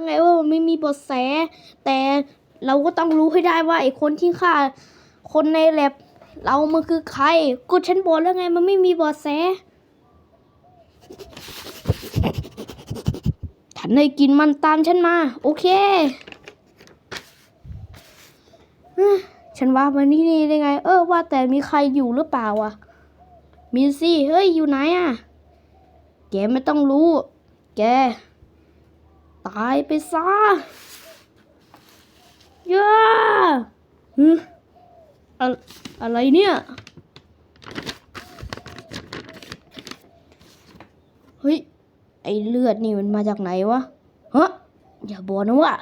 วไงว่ามันไม่มีบทแส แต่เราก็ต้องรู้ให้ได้ว่าไอ้คนที่ฆ่า คนในแลบเรามันคือใครก็ฉันบอกแล้วไงมันไม่มีบทแส ฉันให้กินมันตามฉันมา โอเคฉันว่ามันที่นี่ได้ไง เออว่าแต่มีใครอยู่หรือเปล่าวะมีสิเฮ้ยอยู่ไหนอะแกไม่ต้องรู้ แก ตายไปซะย่าฮึอะอะไรเนี่ย เฮ้ย ไอเลือดนี่มันมาจากไหนวะฮะอย่าบอกนะว่า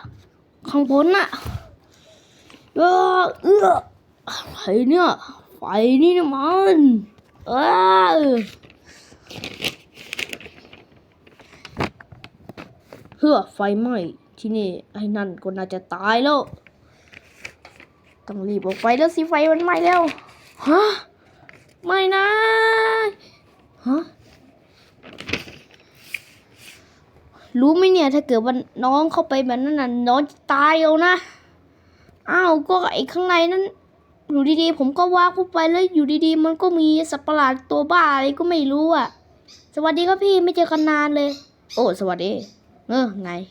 ข้างบนน่ะเออเออไฟเนี่ย ไฟนี่นะมันเออ เฮือไฟไหม้ที่นี่ไอ้นั่นก็น่าจะตายแล้วต้องรีบออกไปแล้วสิไฟมันไหม้แล้วฮะไม่นะฮะรู้ไหมเนี่ยถ้าเกิดว่าน้องเข้าไปแบบนั้นน่ะน้องจะตายเอานะอ้าวก็ไอ้ข้างในนั้นอยู่ดีๆ ผมก็วากเข้าไปแล้วอยู่ดีๆ มันก็มีสัตว์ประหลาดตัวบ้าอะไรก็ไม่รู้อะ สวัสดีครับพี่ไม่เจอกันนานเลย โอ้สวัสดี ngơ ngày